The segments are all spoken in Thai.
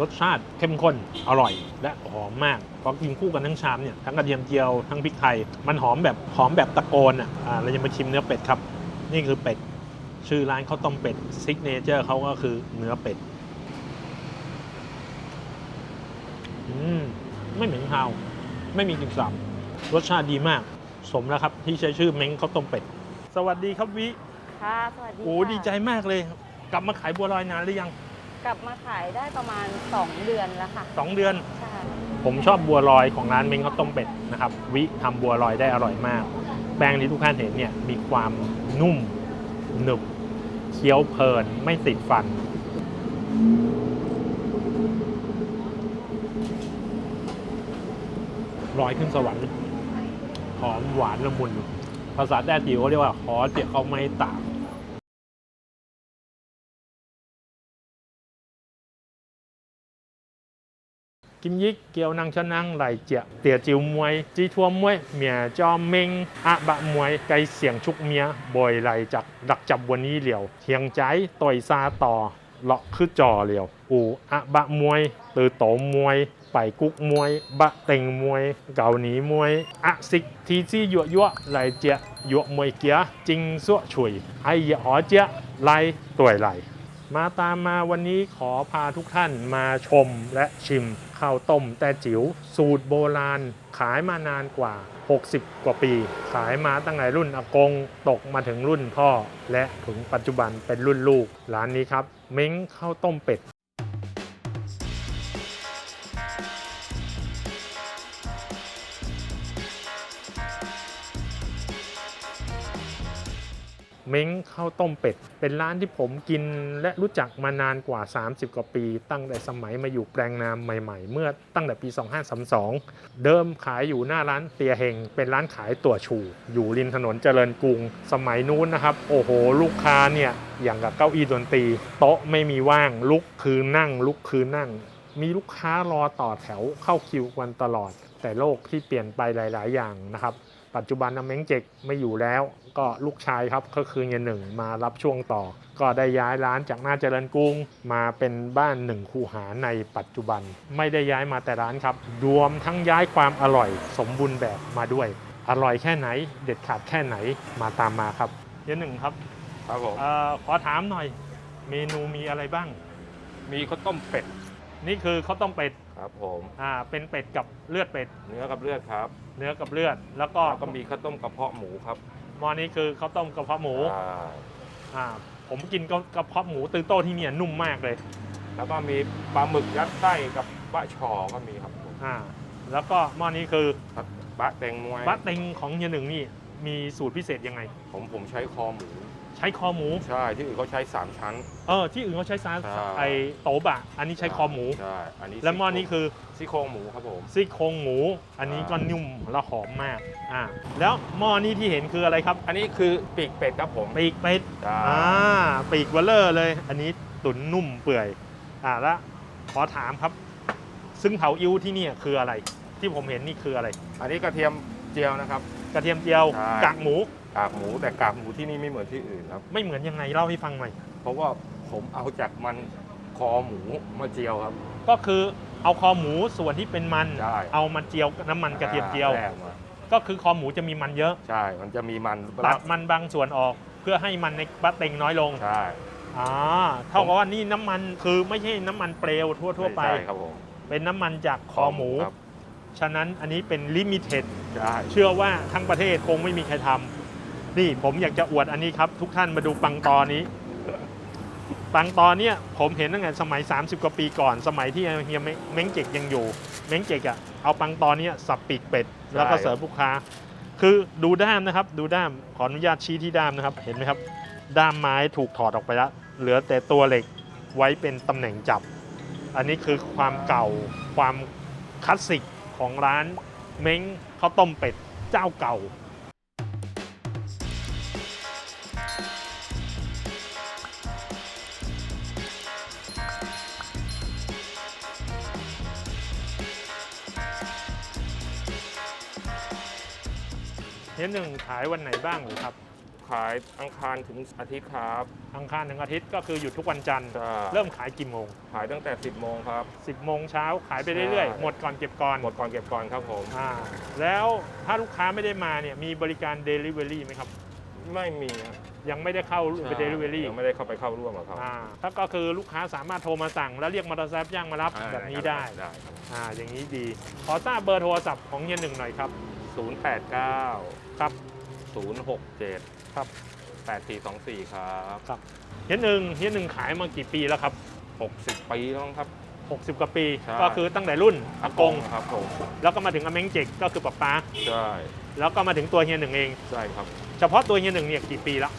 รสชาติเข้มข้นอร่อย และหอมมากพอกินคู่กันทั้งชามเนี่ยทั้งกระเทียมเจียวทั้งพริกไทย มันหอมแบบหอมแบบตะโกนอะอ่าเราจะมาชิมเนื้อเป็ดครับ นี่คือเป็ด ชื่อร้านข้าวต้มเป็ดซิกเนเจอร์เขาก็คือเนื้อเป็ดอืมไม่เหม็นคาว ไม่มีกลิ่นสาบรสชาติดีมาก สมแล้วครับ ที่ใช้ชื่อเม้งข้าวต้มเป็ด สวัสดีครับวิ ค่ะ สวัสดีโอ้ค่ะดีใจมากเลย กลับมาขายบัวลอยนานหรือยัง กลับมาขายได้ประมาณ 2 เดือนแล้วค่ะ2เดือน ใช่ผมชอบบัวลอยของร้านเม้งข้าวต้มเป็ดนะครับ วิทำบัวลอยได้อร่อยมาก แป้งที่ทุกท่านเห็นเนี่ยมีความนุ่มหนึบเคี้ยวเพลินไม่ติดฟัน ลอยขึ้นสวรรค์หอมหวานละมุน ภาษาแต้จิ๋วเขาเรียกว่าหอเจียเขาไม่ต่า ง kim yết kêu năng cho năng lại chẹt tỉa chiều muối chi thua muối mẹ cho minh ạ bạ muối cây xiềng trúc mía bồi lại chặt đặc chập วันนี้เหลียวเทียงใจต่อยซาต่อเลาะคือจ่อเหลียวอูอะบะมวยตือโตมวยไปกุกมวย บะเต็งมวย เกาหนีมวยอะสิกทีซี่ยั่วยั่วไหลเจียยั่วมวยเกียจริงสั่วฉุยไอเหยอ๋อเจียไหลต่วยไหลมาตามมาวันนี้ขอพาทุกท่านมาชมและชิม ข้าวต้มแต่จิ๋วสูตรโบราณ ขายมานานกว่า 60 กว่าปี ขายมาตั้งแต่รุ่นอากงตกมาถึงรุ่นพ่อ และถึงปัจจุบันเป็นรุ่นลูก ร้านนี้ครับ เม้งข้าวต้มเป็ด เม้งข้าวต้มเป็ด เป็นร้านที่ผมกินและรู้จักมานานกว่า 30 กว่าปี ตั้งแต่สมัยมาอยู่แปลงนามใหม่ๆ เมื่อตั้งแต่ปี 2532 เดิมขายอยู่หน้าร้านเตียเฮงเป็นร้านขายตั๋วชู อยู่ริมถนนเจริญกรุง สมัยนู้นนะครับ โอ้โห ลูกค้าเนี่ยอย่างกับเก้าอี้ดนตรี โต๊ะไม่มีว่างลุกคือนั่ง ลุกคือนั่ง มีลูกค้ารอต่อแถวเข้าคิวกันตลอด แต่โลกที่เปลี่ยนไปหลาย ๆ อย่างนะครับ ปัจจุบันน้ำเม้งเจกไม่อยู่แล้ว ก็ลูกชายครับก็คือเฮียหนึ่งมารับช่วงต่อ ก็ได้ย้ายร้านจากหน้าเจริญกรุงมาเป็นบ้านหนึ่งคูหาในปัจจุบัน ไม่ได้ย้ายมาแต่ร้านครับรวมทั้งย้ายความอร่อยสมบูรณ์แบบมาด้วย อร่อยแค่ไหน เด็ดขาดแค่ไหนมาตามมาครับเฮียหนึ่งครับครับผมเอ่อขอถามหน่อย เมนูมีอะไรบ้าง มีข้าวต้มเป็ดนี่คือข้าวต้มเป็ดครับผมอ่าเป็นเป็ดกับเลือดเป็ด เนื้อกับเลือดครับเนื้อกับเลือด แล้วก็แล้วก็มีข้าวต้มกระเพาะหมูครับ หมอนี้คือข้าวต้มกระเพาะหมูอ่าอ่าผมกินกระกระเพาะหมูตือโต้ที่เนี่ยนุ่มมากเลยแล้วก็มีปลาหมึกยัดไส้กับบะชอก็มีครับผมอ่าแล้วก็หม้อนี้คือครับบะแตงมวยบัตเต็งของเฮียหนึ่งนี่มีสูตรพิเศษยังไง ผมผมใช้คอหมู ใช้คอหมู ใช่ที่อื่นเขาใช้สามชั้น เออ ที่อื่นเขาใช้ซาใช่ ไอโตบะ อันนี้ใช้คอหมู ใช่อันนี้แล้วหม้อนี้คือซี่โครงหมูครับผม ซี่โครงหมู อันนี้ก็อ่านุ่นุ่มและหอมมาก อ่า แล้วหม้อนี้ที่เห็นคืออะไรครับ อันนี้คือปีกเป็ดครับผมปีกเป็ด ใช่อ่า ปีกเวลเลอร์เลย อันนี้ตุ๋นนุ่มเปื่อย อ่า แล้วขอถามครับ ซึ่งเผาอิ้วที่เนี่ยคืออะไร ที่ผมเห็นนี่คืออะไร อันนี้กระเทียมเจียวนะครับ กระเทียมเจียวใช่ กากหมู กากหมูแต่กากหมูที่นี่ไม่เหมือนที่อื่นครับ ไม่เหมือนยังไงเล่าให้ฟังหน่อยเพราะว่าผมเอาจากมันคอหมูมาเจียวครับ ก็คือเอาคอหมูส่วนที่เป็นมัน ใช่ เอามาเจียวกับน้ำมันกระเทียมเจียว แรกมาก็คือคอหมูจะมีมันเยอะ ใช่ มันจะมีมันตัดมันบางส่วนออกเพื่อให้มันในบะเต็งน้อยลงใช่อ่าเท่ากับว่านี่น้ำมันคือไม่ใช่น้ำมันเปลวทั่ว ๆ ไป ใช่ครับผมเป็นน้ำมันจากคอหมู ครับฉะนั้นอันนี้เป็นลิมิเต็ดใช่ เชื่อว่าทั้งประเทศคงไม่มีใครทำ นี่ผมอยากจะอวดอันนี้ครับ ทุกท่านมาดูปังตอนี้ ปังตอเนี่ยผมเห็นตั้งแต่สมัย 30 กว่าปีก่อน สมัยที่เฮียเม้งเจกยังอยู่ เม้งเจกอะเอาปังตอเนี่ยสับปีกเป็ด แล้วก็เสิร์ฟลูกค้า คือดูด้ามนะครับ ดูด้ามขออนุญาตชี้ที่ด้ามนะครับ เห็นไหมครับ ด้ามไม้ถูกถอดออกไปแล้วเหลือแต่ตัวเหล็กไว้เป็นตำแหน่งจับ อันนี้คือความเก่าความคลาสสิกของร้านเม้งข้าวต้มเป็ดเจ้าเก่า หนึ่งขายวันไหนบ้างหรือครับ ขายอังคารถึงอาทิตย์ครับ อังคารถึงอาทิตย์ก็คือหยุดทุกวันจันทร์จะเริ่มขายกี่โมง ขายตั้งแต่ 10 โมงครับ 10โมงเช้าขายไปเรื่อยใช่ ๆ หมดก่อนเก็บก่อนหมดก่อนเก็บก่อนครับผม อ่าแล้วถ้าลูกค้าไม่ได้มาเนี่ยมีบริการ Delivery ไหมครับ ไม่มีครับยังไม่ได้เข้าไป Delivery ยังไม่ได้เข้าไปเข้าร่วมกับเขาอ่าถ้าก็คือลูกค้าสามารถโทรมาสั่ง แล้วเรียกมอเตอร์ไซค์ย่างมารับอ่าแบบนี้ได้ได้ครับอ่าอย่างนี้ดี ขอทราบเบอร์โทรศัพท์ของเฮียหนึ่งหน่อยครับ 089 ครับ 067 ครับ 8424 ครับครับ เฮียหนึ่งเฮียหนึ่งขายมากี่ปีแล้วครับ 60 ปีแล้วมั้งครับ60 กว่าปี ใช่ ก็คือตั้งแต่รุ่นอากง ครับผมแล้วก็มาถึงอาเม้งเจกก็คือป๊าป๊าใช่แล้วก็มาถึงตัวเฮียหนึ่งเอง ใช่ครับ เฉพาะตัวเฮียหนึ่งเนี่ยกี่ปีละ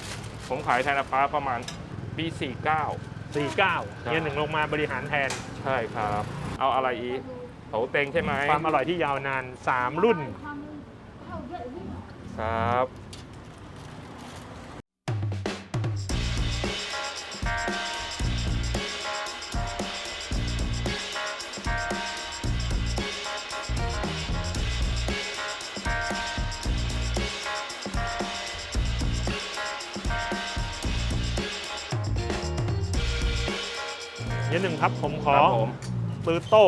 ผมขายแทนอาป้าประมาณปี 49 49ใช่เฮียหนึ่งลงมาบริหารแทน ใช่ครับ เอาอะไรอีกโถเต็งใช่ไหมความอร่อยที่ยาวนาน 3 รุ่น ค รับเฮียหนึ่งครับผมขคอรับผมปือโต้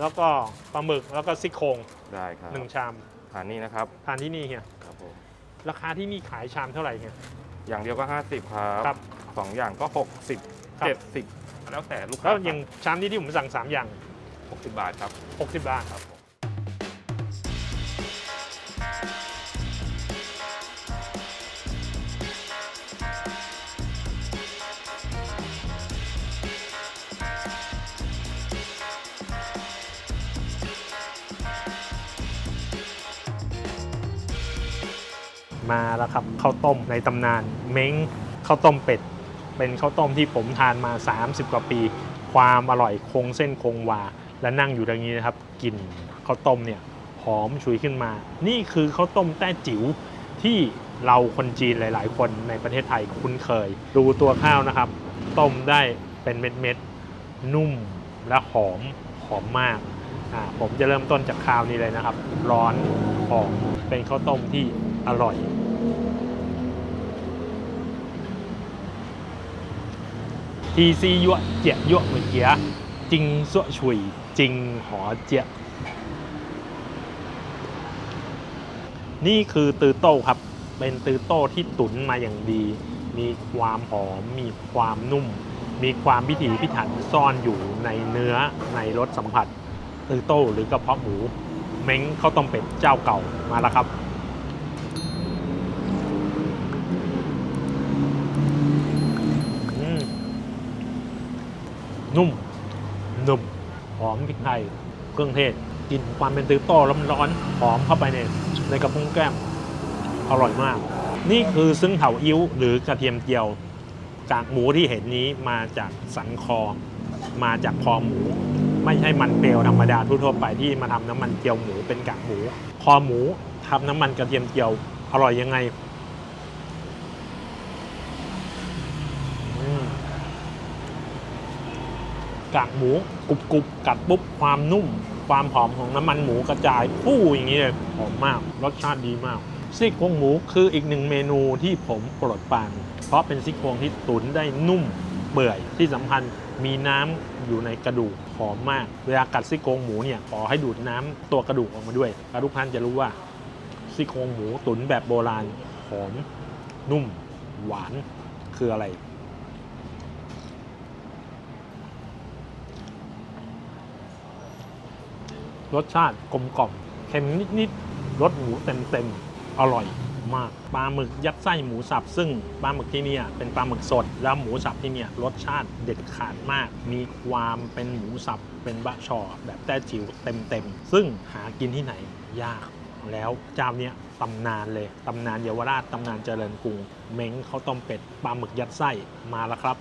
แล้วก็ปลาหมึกแล้วก็ซี่โครงได้ครับหนึ่งชามฐานนี้นะครับ ทานที่นี่เฮียค รับผมราคาที่นี่ขายชามเท่าไหร่เฮียอย่างเดียวก็ 50 ครับครับสองอย่างก็60ครับ70 แล้วแต่ลูกค้าแล้วอย่างชามนี้ที่ผมสั่ง3อย่าง 60 บาทครับ 60 บาทครับผม แล้วครับข้าวต้มในตำนานเม้งข้าวต้มเป็ด เป็นข้าวต้มที่ผมทานมา 30 กว่าปี ความอร่อยคงเส้นคงวา และนั่งอยู่ตรงนี้นะครับกลิ่นข้าวต้มเนี่ยหอมฉุยขึ้นมา นี่คือข้าวต้มแต้จิ๋วที่เราคนจีนหลาย ๆ คนในประเทศไทยคุ้นเคย ดูตัวข้าวนะครับ ต้มได้เป็นเม็ดๆนุ่มและหอมหอมมากอ่าผมจะเริ่มต้นจากข้าวนี้เลยนะครับ ร้อนหอมเป็นข้าวต้มที่อร่อย ทีซียั่วเจียยั่วเหมือนเกียจริงสวฉุยจริงหอเจียนี่คือตือโต้ครับ เป็นตือโต้ที่ตุ๋นมาอย่างดี มีความหอม มีความนุ่ม มีความพิถีพิถันซ่อนอยู่ในเนื้อในรสสัมผัสตือโต้หรือกระเพาะหมู เม้งข้าวต้มเป็ดเจ้าเก่ามาแล้วครับ นุ่มหนุ่มหอมพริกไทยเครื่องเทศกลิ่นความเป็นตือโต้ร้อนๆหอมเข้าไปในในกระพุ้งแก้ม อร่อยมาก นี่คือซึ่งเถาอิ้วหรือกระเทียมเจียวกากหมูที่เห็นนี้มาจากสันคอ มาจากคอหมู ไม่ใช่มันเปลวธรรมดาทั่วไปที่มาทำน้ำมันเจียวหมูเป็นกากหมู คอหมูทำน้ำมันกระเทียมเจียวอร่อยยังไงอืม กากหมูกรุบกรุบกัดปุ๊บความนุ่ม ความหอมของน้ำมันหมูกระจายฟู่อย่างนี้เลยหอมมาก รสชาติดีมากซี่โครงหมูคืออีกหนึ่งเมนูที่ผมโปรดปรานเพราะเป็นซี่โครงที่ตุ๋นได้นุ่มเปื่อยที่สำคัญมีน้ำอยู่ในกระดูกหอมมาก เวลากัดซี่โครงหมูเนี่ยขอให้ดูดน้ำตัวกระดูกออกมาด้วยแล้วทุกท่านจะรู้ว่าซี่โครงหมูตุ๋นแบบโบราณหอมนุ่ม หวานคืออะไร รสชาติกลมกล่อมเค็มนิดๆรสหมูเต็มๆอร่อยมากปลาหมึกยัดไส้หมูสับ ซึ่งปลาหมึกที่เนี่ยเป็นปลาหมึกสด แล้วหมูสับที่เนี่ยรสชาติเด็ดขาดมาก มีความเป็นหมูสับเป็นบะชอแบบแต้จิ๋วเต็มๆ ซึ่งหากินที่ไหนยากแล้วเจ้าเนี้ยตำนานเลยตำนานเยาวราชตำนานเจริญกรุงเม้งข้าวต้มเป็ดปลาหมึกยัดไส้มาแล้วครับ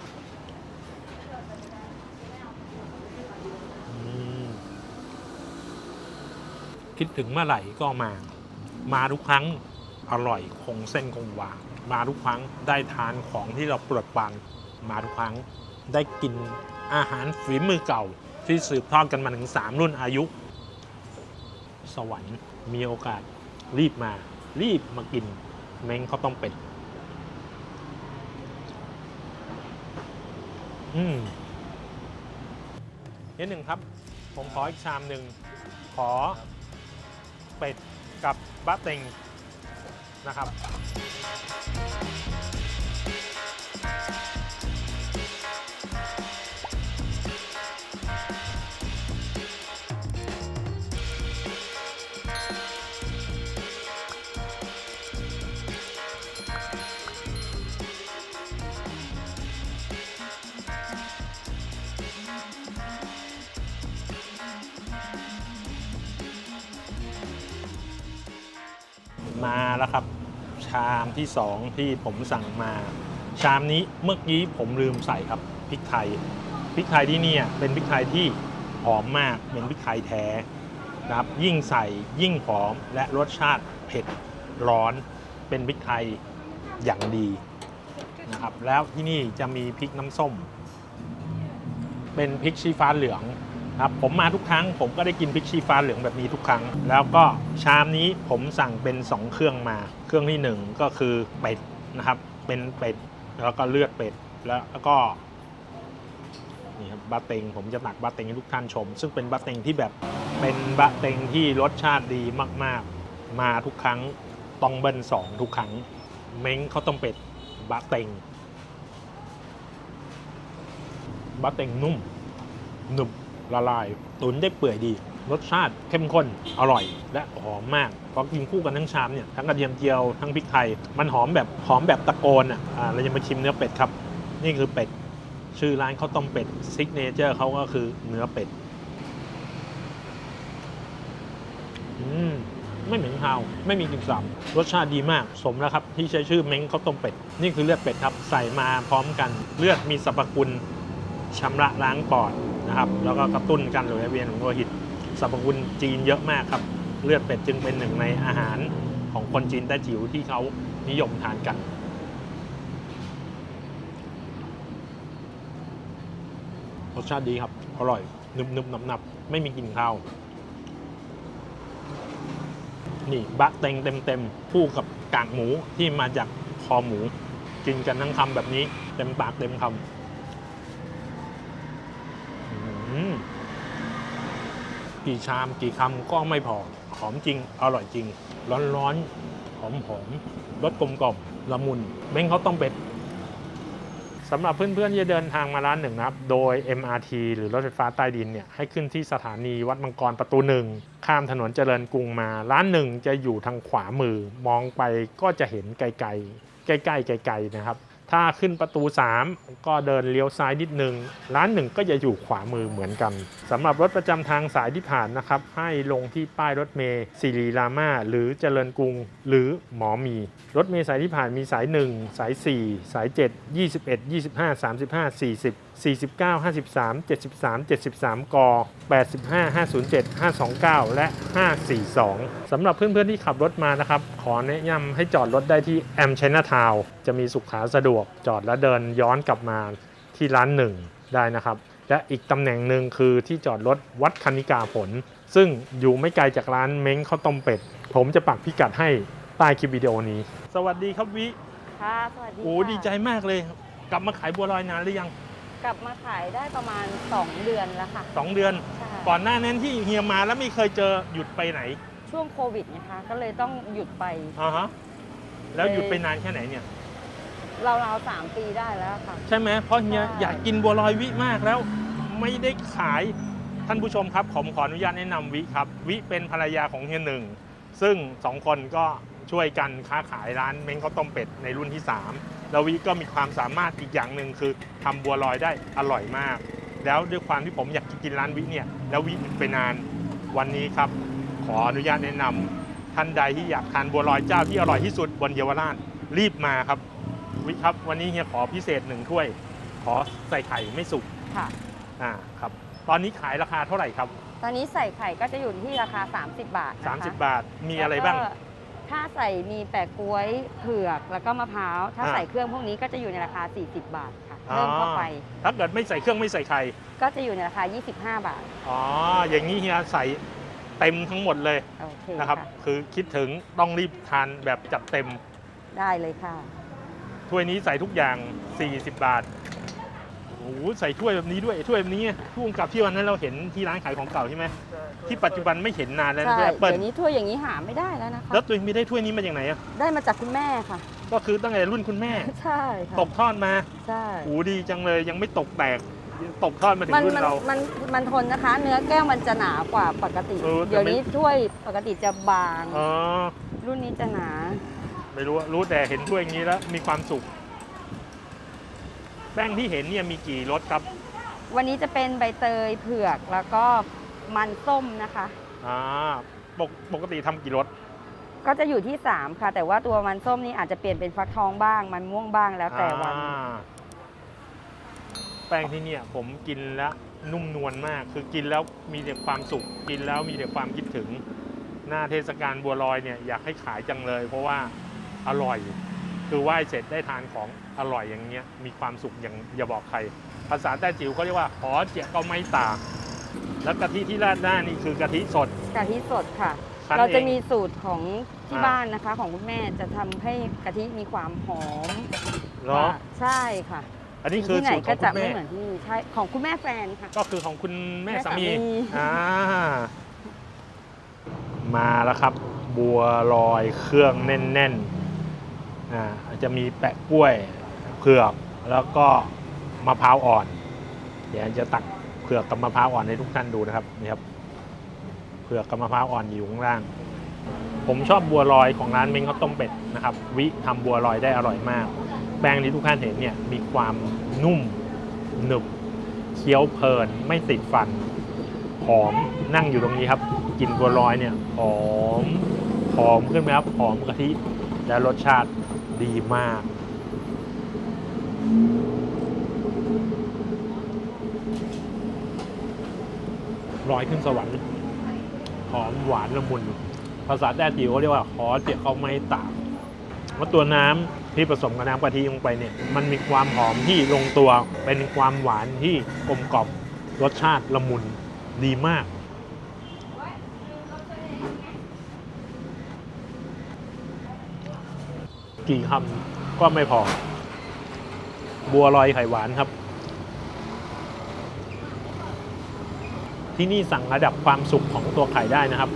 คิดถึงเมื่อไหร่ก็มา มาทุกครั้งอร่อยคงเส้นคงวามาทุกครั้งได้ทานของที่เราปลดปานมาทุกครั้งได้กินอาหารฝีมือเก่าที่สืบทอดกันมาถึง 3 รุ่นอายุ สวรรค์มีโอกาสรีบมา รีบมากิน เม้งขาต้องเป็นอืมนิดหนึ่งครับ ผมขออีกชามหนึ่งขอ เป็ดกับบะเต็งนะครับ มาแล้วครับ ชามที่สองที่ผมสั่งมา ชามนี้เมื่อกี้ผมลืมใส่ครับพริกไทยพริกไทยที่เนี่ยเป็นพริกไทยที่หอมมากเป็นพริกไทยแท้นะครับยิ่งใส่ยิ่งหอมและรสชาติเผ็ดร้อนเป็นพริกไทยอย่างดีนะครับแล้วที่นี่จะมีพริกน้ำส้ม เป็นพริกชี้ฟ้าเหลือง ครับผมมาทุกครั้ง ผมก็ได้กินพริกชี้ฟ้าเหลืองแบบนี้ทุกครั้ง แล้วก็ชามนี้ผมสั่งเป็น 2 เครื่องมา เครื่องที่ 1 ก็คือเป็ดนะครับ เป็นเป็ดแล้วก็เลือดเป็ดแล้วก็นี่ครับบะเต็งผมจะตักบะเต็งให้ทุกท่านชม ซึ่งเป็นบะเต็งที่แบบเป็นบะเต็งที่รสชาติดีมากๆ มาทุกครั้งต้องเบิ้ลสองทุกครั้ง เม้งข้าวต้มเป็ดบะเต็งบะเต็งนุ่มหนึบ ละลาย ตุ๋นได้เปื่อยดี รสชาติเข้มข้น อร่อย และหอมมากพอกินคู่กันทั้งชามเนี่ยทั้งกระเทียมเจียวทั้งพริกไทย มันหอมแบบหอมแบบตะโกนอะอ่าเราจะมาชิมเนื้อเป็ดครับ นี่คือเป็ด ชื่อร้านข้าวต้มเป็ดซิกเนเจอร์เขาก็คือเนื้อเป็ดอืมไม่เหม็นคาว ไม่มีกลิ่นสาบรสชาติดีมาก สมแล้วครับ ที่ใช้ชื่อเม้งข้าวต้มเป็ด นี่คือเลือดเป็ดครับ ใส่มาพร้อมกัน เลือดมีสรรพคุณ ชำระล้างปอดนะครับแล้วก็กระตุ้นการไหลเวียนของโลหิตสรรพคุณจีนเยอะมากครับ เลือดเป็ดจึงเป็นหนึ่งในอาหารของคนจีนแต้จิ๋วที่เขานิยมทานกัน รสชาติดีครับ อร่อยนึบนึบหนับหนับไม่มีกลิ่นคาวนี่บะเต็งเต็มเต็มๆคู่กับกากหมูที่มาจากคอหมู กินกันทั้งคำแบบนี้เต็มปากเต็มคำอื้อหือ กี่ชามกี่คำก็ไม่พอ หอมจริง อร่อยจริง ร้อนๆ หอมหอมๆรสกลมกล่อมละมุนเม้งเขาต้องเป็ดสำหรับเพื่อนๆที่เดินทางมาร้านหนึ่งนะครับ โดย MRT หรือรถไฟฟ้าใต้ดินเนี่ยให้ขึ้นที่สถานีวัดมังกรประตูหนึ่งข้ามถนนเจริญกรุงมา ร้านหนึ่งจะอยู่ทางขวามือ มองไปก็จะเห็นไกลๆใกล้ๆไกลๆนะครับ ถ้าขึ้นประตู 3 ก็เดินเลี้ยวซ้ายนิดนึง ร้านหนึ่งก็จะอยู่ขวามือเหมือนกันสำหรับรถประจำทางสายที่ผ่านนะครับ ให้ลงที่ป้ายรถเมย์สิริรามาหรือเจริญกรุง หรือหมอมี รถเมย์สายที่ผ่านมีสาย 1 สาย 4 สาย 7 21 25 35 40 49 53 73 73 ก 85 507 529 และ 542 สำหรับเพื่อนๆที่ขับรถมานะครับ ขอแนะนำให้จอดรถได้ที่แอมช i น a ทาวจะมีสุขาสะดวกจอดแล้วเดินย้อนกลับมาที่ร้านหนึ่งได้นะครับ และอีกตำแหน่งหนึ่งคือที่จอดรถวัดคณิกาผล ซึ่งอยู่ไม่ไกลจากร้านเม้งข้าวต้มเป็ด ผมจะปักพิกัดให้ใต้คลิปวิดีโอนี้ สวัสดีครับวิค่ะ สวัสดีโอ้ค่ะดีใจมากเลย กลับมาขายบัวลอยนานหรือยัง กลับมาขายได้ประมาณ 2 เดือนแล้วค่ะ 2 เดือน ใช่ ก่อนหน้านั้นที่เฮียมาแล้วไม่เคยเจอหยุดไปไหนช่วงโควิดนะคะ ก็เลยต้องหยุดไปอ่าฮะแล้วหยุดไปนานแค่ไหนเนี่ย ราวๆสามปีได้แล้วค่ะ ใช่ไหมเพราะเฮียใช่ อยากกินบัวลอยวิมากแล้วไม่ได้ขายท่านผู้ชมครับผมขออนุญาตแนะนำวิครับ วิเป็นภรรยาของเฮียหนึ่ง ซึ่งสองคนก็ช่วยกันค้าขายร้านเม้งข้าวต้มเป็ดในรุ่นที่3 แล้ววิก็มีความสามารถอีกอย่างหนึ่งคือทำบัวลอยได้อร่อยมาก แล้วด้วยความที่ผมอยากกินร้านวิเนี่ย แล้ววิหยุดไปนานวันนี้ครับ ขออนุญาตแนะนำท่านใดที่อยากทานบัวลอยเจ้าที่อร่อยที่สุดบนเยาวราชรีบมาครับ วิครับ วันนี้เฮียขอพิเศษหนึ่งถ้วย ขอใส่ไข่ไม่สุกค่ะอ่าครับ ตอนนี้ขายราคาเท่าไหร่ครับ ตอนนี้ใส่ไข่ก็จะอยู่ที่ราคา 30 บาทนะคะ30 บาทมีอะไรบ้างแล้วก็ ถ้าใส่มีแปะกล้วยเผือกแล้วก็มะพร้าว ถ้าอ่า ใส่เครื่องพวกนี้ก็จะอยู่ในราคา 40 บาทค่ะอ๋อเพิ่มเข้าไป ถ้าเกิดไม่ใส่เครื่องไม่ใส่ไข่ ก็จะอยู่ในราคา 25 บาท อ๋อ อย่างนี้เฮียใส่เต็มทั้งหมดเลยโอเคนะครับค่ะคือคิดถึงต้องรีบทานแบบจัดเต็ม ได้เลยค่ะ ถ้วยนี้ใส่ทุกอย่าง 40 บาท โอ้อ้โหใส่ถ้วยแบบนี้ด้วยถ้วยแบบนี้พ่วงกับที่วันนั้นเราเห็นที่ร้านขายของเก่าใช่ไหมที่ปัจจุบันไม่เห็นนานแล้วใช่นะแอปเปิลเดี๋ยวนี้ถ้วยอย่างนี้หาไม่ได้แล้วนะคะแล้วตัวเองมีได้ถ้วยนี้มาจากไหนอะได้มาจากคุณแม่ค่ะ ก็คือตั้งแต่รุ่นคุณแม่ ใช่ค่ะตกทอดมาใช่โอ้โหดีจังเลยยังไม่ตกแตกตกทอดมาถึงมันรุ่นมันเรา มันมันทนนะคะ เนื้อแก้วมันจะหนากว่าปกติเออแต่เดี๋ยวไม่นี้ถ้วยปกติจะบางอ๋อรุ่นนี้จะหนา ไม่รู้อะรู้แต่เห็นถ้วยอย่างนี้แล้วมีความสุข แป้งที่เห็นเนี่ยมีกี่รสครับวันนี้จะเป็นใบเตยเผือกแล้วก็มันส้มนะคะ อ่าปกปกติทำกี่รสก็จะอยู่ที่ 3 ค่ะ แต่ว่าตัวมันส้มนี่อาจจะเปลี่ยนเป็นฟักทองบ้าง มันม่วงบ้างแล้วแต่วัน อ่าแป้งที่เนี่ยผมกินแล้วนุ่มนวลมาก คือกินแล้วมีแต่ความสุข กินแล้วมีแต่ความคิดถึง หน้าเทศกาลบัวลอยเนี่ยอยากให้ขายจังเลย เพราะว่าอร่อย คือไหว้เสร็จได้ทานของอร่อยอย่างเงี้ยมีความสุขอย่างอย่าบอกใคร ภาษาแต้จิ๋วเขาเรียกว่าหอเจียก็ไม่ตากแล้วกะทิที่ราดหน้านี่คือกะทิสด กะทิสดค่ะ คั้นเราจะอง มีสูตรของที่อ่า บ้านนะคะ ของคุณแม่จะทำให้กะทิมีความหอมเหรอว่าใช่ค่ะอันนี้คือที่ไหนสูตรขก็องคุจะณไม่แม่ เหมือนที่นี่ใช่ของคุณแม่แฟนค่ะ ก็คือของคุณแม่แม่สามีสามี อ่ามาแล้วครับ บัวลอยเครื่องแน่น ๆ อ่าจะมีแปะกล้วยเผือกแล้วก็มะพร้าวอ่อน เดี๋ยวจะตักเผือกกับมะพร้าวอ่อนให้ทุกท่านดูนะครับนี่ครับเผือกกับมะพร้าวอ่อนอยู่ข้างล่าง ผมชอบบัวลอยของร้านเม้งข้าวต้มเป็ดนะครับ วิทำบัวลอยได้อร่อยมาก แป้งที่ทุกท่านเห็นเนี่ยมีความนุ่มหนึบเคี้ยวเพลินไม่ติดฟันหอมนั่งอยู่ตรงนี้ครับกินบัวลอยเนี่ยหอมหอมขึ้นไหมครับหอมกะทิและรสชาติ ดีมากลอยขึ้นสวรรค์หอมหวานละมุน ภาษาแต้จิ๋วเขาเรียกว่าหอเจียเขาไม่ตากว่าตัวน้ำที่ผสมกับน้ำกะทิลงไปเนี่ย มันมีความหอมที่ลงตัว เป็นความหวานที่กลมกล่อมรสชาติละมุนดีมาก กี่คำก็ไม่พอ บัวลอยไข่หวานครับ ที่นี่สั่งระดับความสุกของตัวไข่ได้นะครับ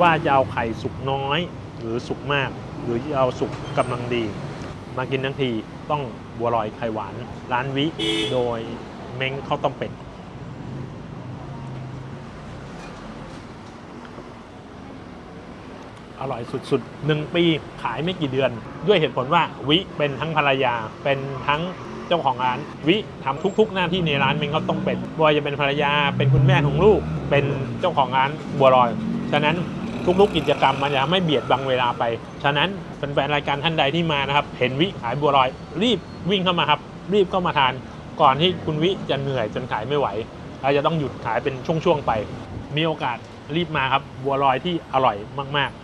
ว่าจะเอาไข่สุกน้อย หรือสุกมาก หรือจะเอาสุกกำลังดี มากินทั้งทีต้องบัวลอยไข่หวาน ร้านวิ โดยเม้งข้าวต้มเป็ด อร่อยสุดๆหนึ่งปีขายไม่กี่เดือน ด้วยเหตุผลว่าวิเป็นทั้งภรรยาเป็นทั้งเจ้าของร้านวิทำทุก ๆ หน้าที่ในร้านเมงข้าวต้มเป็ดบอยจะเป็นภรรยาเป็นคุณแม่ของลูก เป็นเจ้าของร้านบัวลอย ฉะนั้นทุกๆกิจกรรมมันจะไม่เบียดบังเวลาไป ฉะนั้นแฟนๆรายการท่านใดที่มานะครับ เห็นวิขายบัวลอย รีบวิ่งเข้ามาครับ รีบเข้ามาทาน ก่อนที่คุณวิจะเหนื่อยจนขายไม่ไหวเราจะต้องหยุดขายเป็นช่วงๆไป มีโอกาสรีบมาครับบัวลอยที่อร่อยมากๆ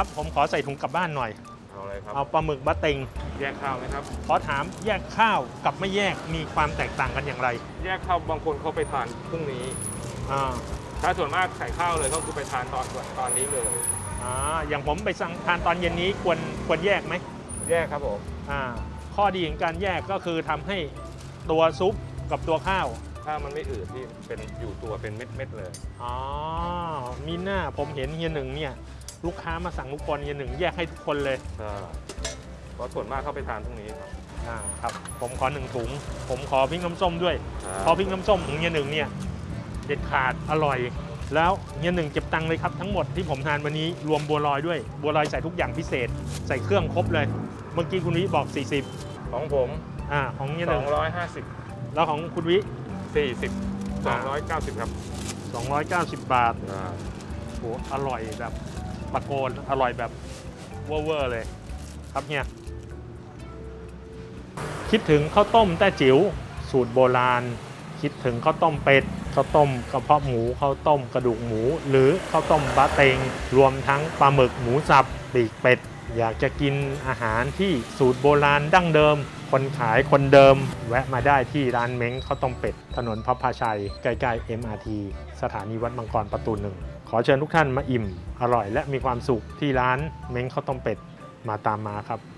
ครับ ผมขอใส่ถุงกลับบ้านหน่อย เอาอะไรครับ เอาปลาหมึกบะเต็ง แยกข้าวไหมครับ ขอถามแยกข้าวกับไม่แยกมีความแตกต่างกันอย่างไรแยกข้าวบางคนเขาไปทานพรุ่งนี้ อ่าถ้าส่วนมากใส่ข้าวเลยก็คือไปทานตอนตอนนี้เลย อ่าอย่างผมไปสั่งทานตอนเย็นนี้ควรควรแยกไหมแยกครับผม อ่า ข้อดีของการแยกก็คือทำให้ตัวซุปกับตัวข้าว ถ้ามันไม่อืดที่เป็นอยู่ตัวเป็นเม็ดๆเลย อ๋อ มีหน้าผมเห็นเฮียหนึ่งเนี่ย ลูกค้ามาสั่งทุกคนเฮียหนึ่งแยกให้ทุกคนเลยใช่เพราะส่วนมากเขาไปทานพรุ่งนี้ครับอ่าครับ ผมขอหนึ่งถุง ผมขอพริกน้ำส้มด้วยครับเพราะพริกน้ำส้มของเฮียหนึ่งเนี่ยเด็ดขาดอร่อย แล้วเฮียหนึ่งเก็บตังค์เลยครับทั้งหมดที่ผมทานวันนี้รวมบัวลอยด้วย บัวลอยใส่ทุกอย่างพิเศษ ใส่เครื่องครบเลย เมื่อกี้คุณวิบอก 40ของผมอ่าของเฮียหนึ่ง250 แล้วของคุณวิ 40 290 ครับ 290 บาทอ่าโหอร่อยแบบ ตะโกนอร่อยแบบเวอร์เลยครับเฮียคิดถึงข้าวต้มแต้จิ๋วสูตรโบราณ คิดถึงข้าวต้มเป็ดข้าวต้มกระเพาะหมูข้าวต้มกระดูกหมู หรือข้าวต้มบะเตงรวมทั้งปลาหมึกหมูสับปีกเป็ด อยากจะกินอาหารที่สูตรโบราณดั้งเดิม คนขายคนเดิม แวะมาได้ที่ร้านเม้งข้าวต้มเป็ด ถนนพับพาชัยใกล้ๆ MRT สถานีวัดมังกรประตูหนึ่ง ขอเชิญทุกท่านมาอิ่ม อร่อยและมีความสุขที่ร้านเม้งข้าวต้มเป็ดมาตามมาครับ